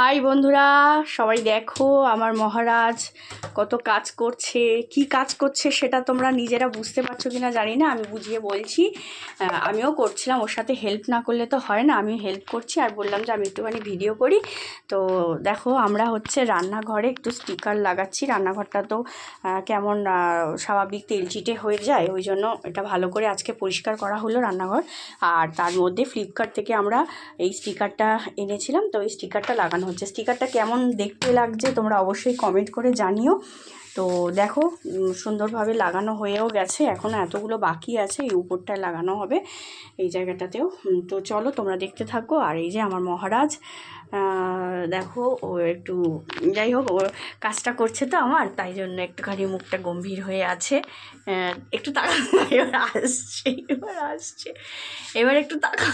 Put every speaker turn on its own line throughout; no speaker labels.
High বন্ধুরা, সবাই দেখো আমার মহারাজ কত কাজ করছে, কি কাজ করছে সেটা তোমরা নিজেরা বুঝতে পারছ কি না জানি না, আমি বুঝিয়ে বলছি। আমিও করছিলাম, ওর সাথে হেল্প না করলে তো হয় না আমি হেল্প করছি আর বললাম যে আমি একটুখানি ভিডিও করি। তো দেখো, আমরা হচ্ছে রান্নাঘরে একটু স্টিকার লাগাচ্ছি, রান্নাঘরটা তো কেমন স্বাভাবিক তেলচিটে হয়ে যায়, ওই জন্য এটা ভালো করে আজকে পরিষ্কার করা হলো রান্নাঘর। আর তার মধ্যে ফ্লিপকার্ট থেকে আমরা এই স্টিকারটা এনেছিলাম, তো এই স্টিকারটা লাগানো হচ্ছে। স্টিকারটা কেমন দেখতে লাগছে তোমরা অবশ্যই কমেন্ট করে জানিও। তো দেখো সুন্দরভাবে লাগানো হয়েও গেছে। এখনও এতগুলো বাকি আছে, এই উপরটায় লাগানো হবে এই জায়গাটাতেও। তো চলো তোমরা দেখতে থাকো। আর এই যে আমার মহারাজ দেখো, ও একটু, যাই হোক, ও কাজটা করছে তো আমার, তাই জন্য একটুখানি মুখটা গম্ভীর হয়ে আছে। একটু তাকা, এবার আসছে এবার আসছে, এবার একটু তাকা।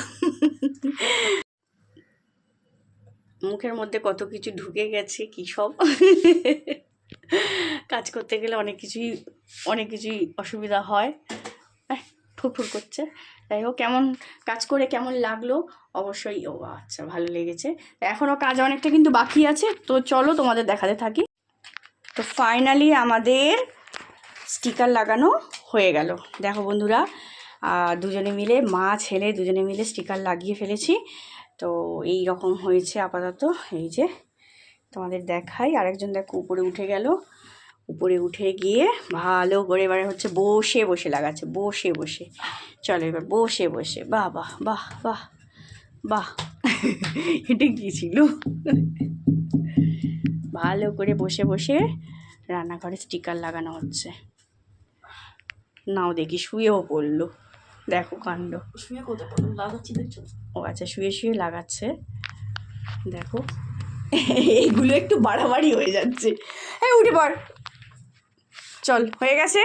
মুখের মধ্যে কত কিছু ঢুকে গেছে কী সব? কাজ করতে গেলে অনেক কিছুই অনেক কিছুই অসুবিধা হয়। আহ, ঠুরঠুর করছে। যাই হোক কেমন কাজ করে কেমন লাগল? অবশ্যই ও আচ্ছা ভালো লেগেছে। এখনও কাজ অনেকটা কিন্তু বাকি আছে তো চলো তোমাদের দেখাতে থাকি। তো ফাইনালি আমাদের স্টিকার লাগানো হয়ে গেল। দেখো বন্ধুরা দুজনে মিলে মা ছেলে দুজনে মিলে স্টিকার লাগিয়ে ফেলেছি। তো এই রকম হয়েছে আপাতত। এই যে তোমাদের দেখাই, আরেকজন দেখো উপরে উঠে গেল। উপরে উঠে গিয়ে ভালো করে এবারে হচ্ছে বসে বসে লাগাচ্ছে, বসে বসে। চলো এবার বসে বসে। বাহ বাহ বাহ বাহ বাহ। এটা কী ছিল? ভালো করে বসে বসে রান্নাঘরে স্টিকার লাগানো হচ্ছে। নাও দেখি শুয়েও পড়ল। দেখো কাণ্ড।
শুয়ে লাগাচ্ছি দেখছ?
ও আচ্ছা শুয়ে শুয়ে লাগাচ্ছে। দেখো। এইগুলো একটু বাড়াবাড়ি হয়ে যাচ্ছে। হ্যাঁ উঠে পড়। চল হয়ে গেছে?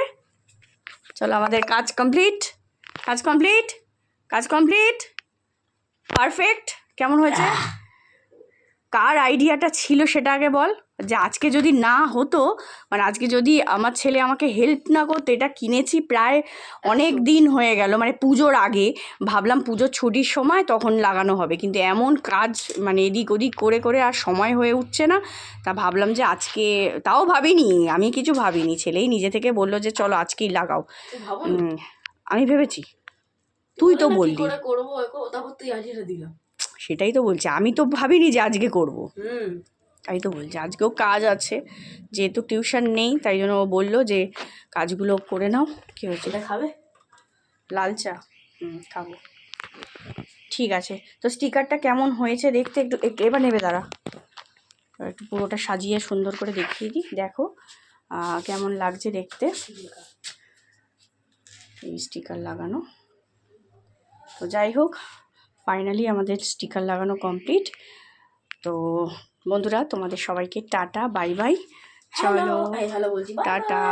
চলো আমাদের কাজ কমপ্লিট। কাজ কমপ্লিট? কাজ কমপ্লিট? পারফেক্ট? কেমন হয়েছে? কার আইডিয়াটা ছিল সেটা আগে বল। যে আজকে যদি না হতো মানে আজকে যদি আমার ছেলে আমাকে হেল্প না করতো এটা কিনেছি প্রায় অনেক দিন হয়ে গেল মানে পুজোর আগে। ভাবলাম পুজোর ছুটির সময় তখন লাগানো হবে কিন্তু এমন কাজ মানে এদিক ওদিক করে করে আর সময় হয়ে উঠছে না। তা ভাবলাম যে আজকে তাও ভাবিনি আমি কিছু ভাবিনি। ছেলেই নিজে থেকে বলল যে চলো আজকেই লাগাও। আমি ভেবেছি। তুই তো বললি। সেটাই তো বলছি আমি তো ভাবিনি যে আজকে করব। তাই তো বলছি আজকেও কাজ আছে যেহেতু টিউশন নেই তাই জন্য ও বলল যে কাজগুলো করে নাও কী হয়েছে?
এটা খাবে?
লাল চা। হুম খাব। ঠিক আছে তো স্টিকারটা কেমন হয়েছে দেখতে একটু একটু এবার নেবে দাঁড়া। একটু পুরোটা সাজিয়ে সুন্দর করে দেখিয়ে দিই দেখো কেমন লাগছে দেখতে। এই স্টিকার লাগানো। তো যাই হোক ফাইনালি আমাদের স্টিকার লাগানো কমপ্লিট। তো বন্ধুরা তোমাদের সবাইকে টাটা বাই বাই। চলো। টাটা।